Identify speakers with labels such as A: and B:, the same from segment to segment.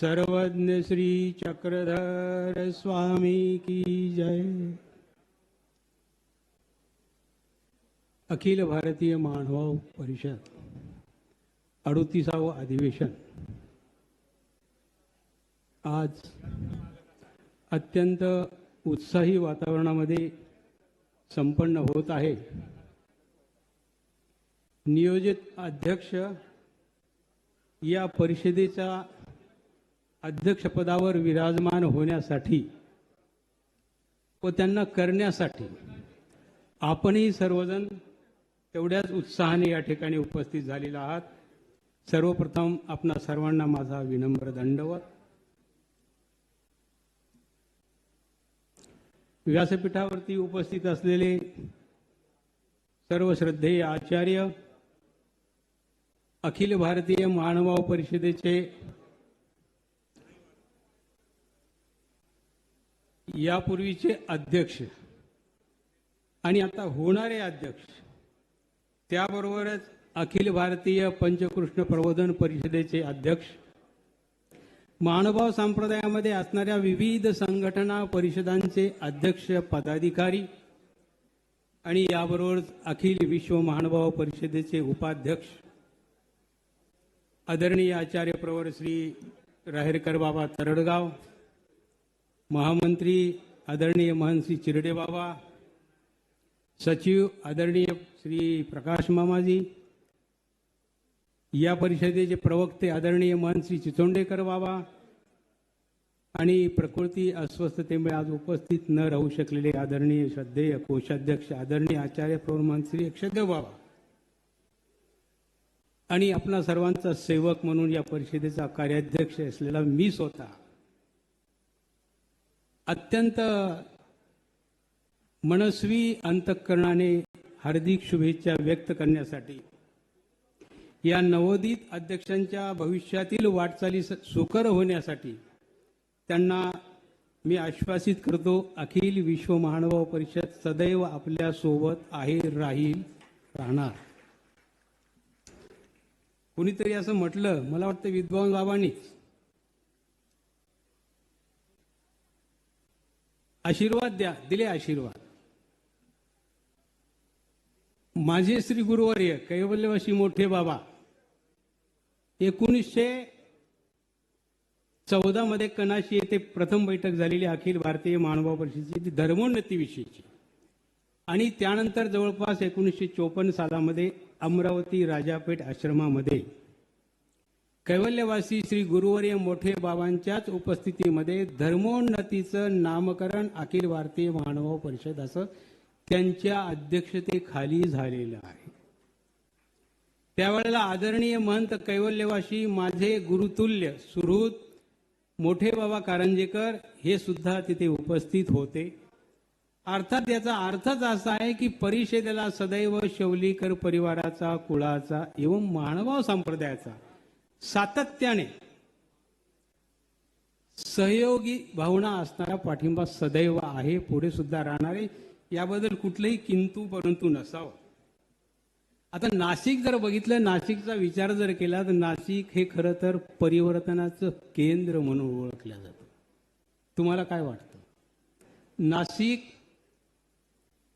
A: सर्वज्ञ श्री चक्रधर स्वामी की जय। अखिल भारतीय मानव परिषद अडुतीसावं अधिवेशन. आज अत्यंत उत्साही वातावरणामध्ये संपन्न होत आहे. नियोजित अध्यक्ष या परिषदेचा अध्यक्षपदावर विराजमान होण्यासाठी व त्यांना करण्यासाठी आपणही सर्वजण तेवढ्याच उत्साहाने या ठिकाणी उपस्थित झालेला आहात. सर्वप्रथम आपणा सर्वांना माझा विनम्र दंडवत. व्यासपीठावरती उपस्थित असलेले सर्व श्रद्धेय आचार्य अखिल भारतीय महानुभाव परिषदेचे यापूर्वीचे अध्यक्ष आणि आता होणारे अध्यक्ष त्याबरोबरच अखिल भारतीय पंचकृष्ण प्रबोधन परिषदेचे अध्यक्ष महानुभाव संप्रदायामध्ये असणाऱ्या विविध संघटना परिषदांचे अध्यक्ष पदाधिकारी आणि याबरोबरच अखिल विश्व महानुभाव परिषदेचे उपाध्यक्ष आदरणीय आचार्य प्रवर श्री राहेरकर बाबा तरडगाव महामंत्री आदरणीय महंत श्री चिरडे बाबा सचिव आदरणीय श्री प्रकाश मामाजी या परिषदेचे प्रवक्ते आदरणीय महंत श्री चिचोंडेकर बाबा आणि प्रकृती अस्वस्थतेमुळे आज उपस्थित न राहू शकलेले आदरणीय श्रद्धेय कोषाध्यक्ष आदरणीय आचार्य प्रवमान श्री अक्षदेव बाबा आणि आपला सर्वांचा सेवक म्हणून या परिषदेचा कार्याध्यक्ष असलेला मी स्वतः. अत्यंत मनस्वी अंतःकरणाने हार्दिक शुभेच्छा व्यक्त करण्यासाठी या नवोदित अध्यक्षांच्या भविष्यातील वाटचाली सुकर होण्यासाठी त्यांना मी आश्वासित करतो अखिल विश्व महानुभाव परिषद सदैव आपल्यासोबत आहे राहील राहणार. कुणीतरी असं म्हटलं मला वाटतं विद्वान बाबांनीच. आशीर्वाद द्या दिले आशीर्वाद. माझे श्री गुरुवर्य कैवल्यवासी मोठे बाबा एकोणीसशे चौदा मध्ये कनाशी येथे प्रथम बैठक झालेली अखिल भारतीय मानवा परिषदेची ती धर्मोन्नतीविषयीची आणि त्यानंतर जवळपास एकोणीसशे चोपन्न सालामध्ये अमरावती राजापेठ आश्रमामध्ये कैवल्यवासी श्री गुरुवर्य मोठे बाबांच्याच उपस्थितीमध्ये धर्मोन्नतीचं नामकरण अखिल भारतीय मानव परिषद असं त्यांच्या अध्यक्षतेखाली झालेलं आहे. त्यावेळेला आदरणीय महंत कैवल्यवासी माझे गुरुतुल्य सुहृद मोठे बाबा कारंजेकर हे सुद्धा तिथे उपस्थित होते. अर्थात याचा अर्थच असा आहे की परिषदेला सदैव शौलीकर परिवाराचा कुळाचा एवं मानवाव संप्रदायाचा सातत्याने सहयोगी भावना असणारा पाठिंबा सदैव आहे पुढे सुद्धा राहणारे याबद्दल कुठलंही किंतू परंतु नसावं. आता नाशिक जर बघितलं नाशिकचा विचार जर केला तर नाशिक हे खरं तर परिवर्तनाचं केंद्र म्हणून ओळखलं जातं. तुम्हाला काय वाटतं? नाशिक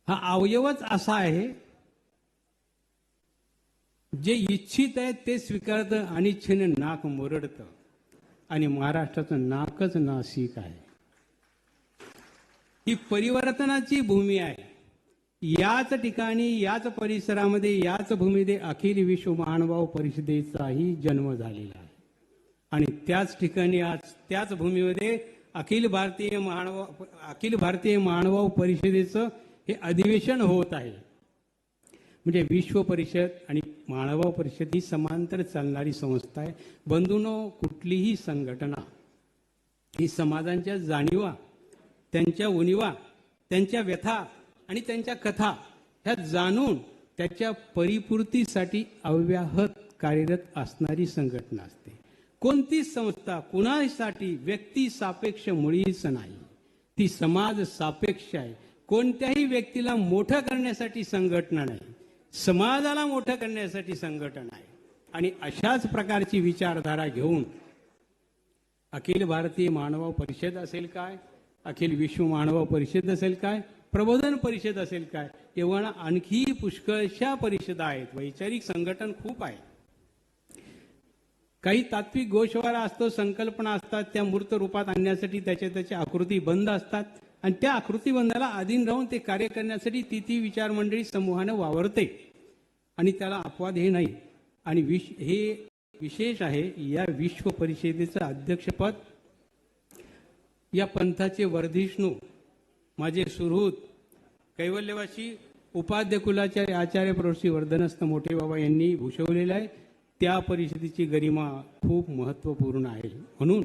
A: हा अवयवच असा आहे जे इच्छित आहे ते स्वीकारतं आणि नाक मुरडतं. आणि महाराष्ट्राचं नाकच नाशिक आहे. ही परिवर्तनाची भूमी आहे. याच ठिकाणी याच परिसरामध्ये याच भूमीमध्ये अखिल विश्व महानुभाव परिषदेचाही जन्म झालेला आहे. आणि त्याच ठिकाणी आज त्याच भूमीमध्ये अखिल भारतीय महानुभाव अखिल भारतीय महानुभाव परिषदेचं हे अधिवेशन होत आहे. म्हणजे विश्व परिषद आणि माळवा परिषद ही समांतर चालणारी संस्था आहे. बंधूनो कुठलीही संघटना ही समाजांच्या जाणीवा त्यांच्या उणीवा त्यांच्या व्यथा आणि त्यांच्या कथा ह्या जाणून त्याच्या परिपूर्तीसाठी अव्याहत कार्यरत असणारी संघटना असते. कोणतीच संस्था कुणासाठी व्यक्ती सापेक्ष मुळीच नाही ती समाज सापेक्ष आहे. कोणत्याही व्यक्तीला मोठं करण्यासाठी संघटना नाही. समाजाला मोठं करण्यासाठी संघटन आहे. आणि अशाच प्रकारची विचारधारा घेऊन अखिल भारतीय मानव परिषद असेल काय अखिल विश्व मानव परिषद असेल काय प्रबोधन परिषद असेल काय एवढा आणखी पुष्कळशा परिषदा आहेत. वैचारिक संघटन खूप आहे. काही तात्विक गोषवारा असतो संकल्पना असतात त्या मूर्त रूपात आणण्यासाठी त्याच्या त्याच्या आकृती बंद असतात. आणि त्या आकृतीबंधाला अधीन राहून ते कार्य करण्यासाठी ती ती विचार मंडळी समूहानं वावरते. आणि त्याला अपवाद हे नाही. आणि विश हे विशेष आहे या विश्व परिषदेचं अध्यक्षपद. या पंथाचे वर्धिष्णू माझे सुहृद कैवल्यवासी उपाध्य कुलाचार्य आचार्य प्रोफेसर वर्धनस्थ मोठे बाबा यांनी भूषवलेलं आहे. त्या परिषदेची गरिमा खूप महत्त्वपूर्ण आहे. म्हणून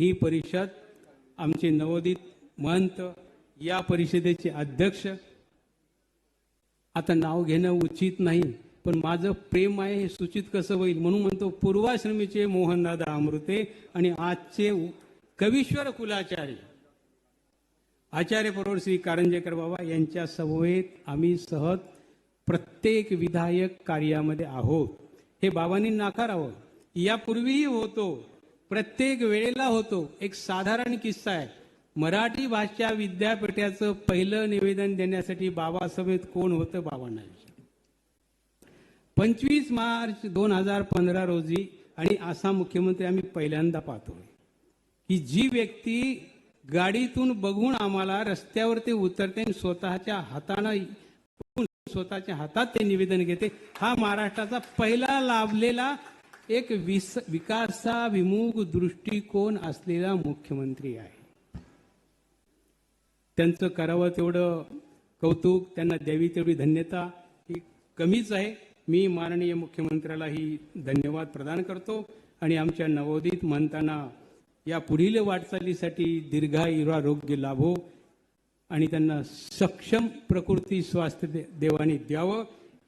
A: ही परिषद आमचे नवोदित महंत या परिषदेचे अध्यक्ष. आता नाव घेणं उचित नाही पण माझं प्रेम आहे हे सूचित कसं होईल? म्हणून म्हणतो पूर्वाश्रमीचे मोहनदादा अमृते आणि आजचे कवीश्वर कुलाचार्य. आचार्य बरोबर श्री कारंजेकर बाबा यांच्या समवेत आम्ही सहज प्रत्येक विधायक कार्यामध्ये आहोत. हे बाबांनी नाकारावं. यापूर्वीही होतो. प्रत्येक वेळेला होतो. एक साधारण किस्सा आहे. मराठी भाषा विद्यापीठाचं पहिलं निवेदन देण्यासाठी बाबासमेत कोण होतं? बाबांना पंचवीस मार्च दोन हजार पंधरा रोजी आणि आसाम मुख्यमंत्री आम्ही पहिल्यांदा पाहतोय की जी व्यक्ती गाडीतून बघून आम्हाला रस्त्यावर ते उतरते आणि स्वतःच्या हातानं स्वतःच्या हातात ते निवेदन घेते हा महाराष्ट्राचा पहिला लाभलेला एक विस विकासाभिमुख दृष्टिकोन असलेला मुख्यमंत्री आहे. त्यांचं करावं तेवढं कौतुक त्यांना द्यावी तेवढी धन्यता ही कमीच आहे. मी माननीय मुख्यमंत्र्यालाही धन्यवाद प्रदान करतो आणि आमच्या नवोदित म्हणताना या पुढील वाटचालीसाठी दीर्घायुरारोग्य लाभो आणि त्यांना सक्षम प्रकृती स्वास्थ्य दे- देवाने द्यावं.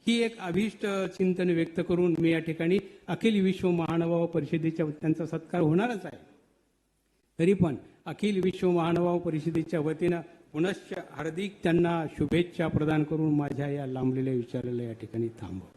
A: ही एक अभिष्ट चिंतन व्यक्त करून मी या ठिकाणी अखिल विश्व महानुभाव परिषदेच्या त्यांचा सत्कार होणारच आहे. तरी पण अखिल विश्व महानुभाव परिषदेच्या वतीनं पुनश्च हार्दिक त्यांना शुभेच्छा प्रदान करून माझ्या या लांबलेल्या विचाराला या ठिकाणी थांबव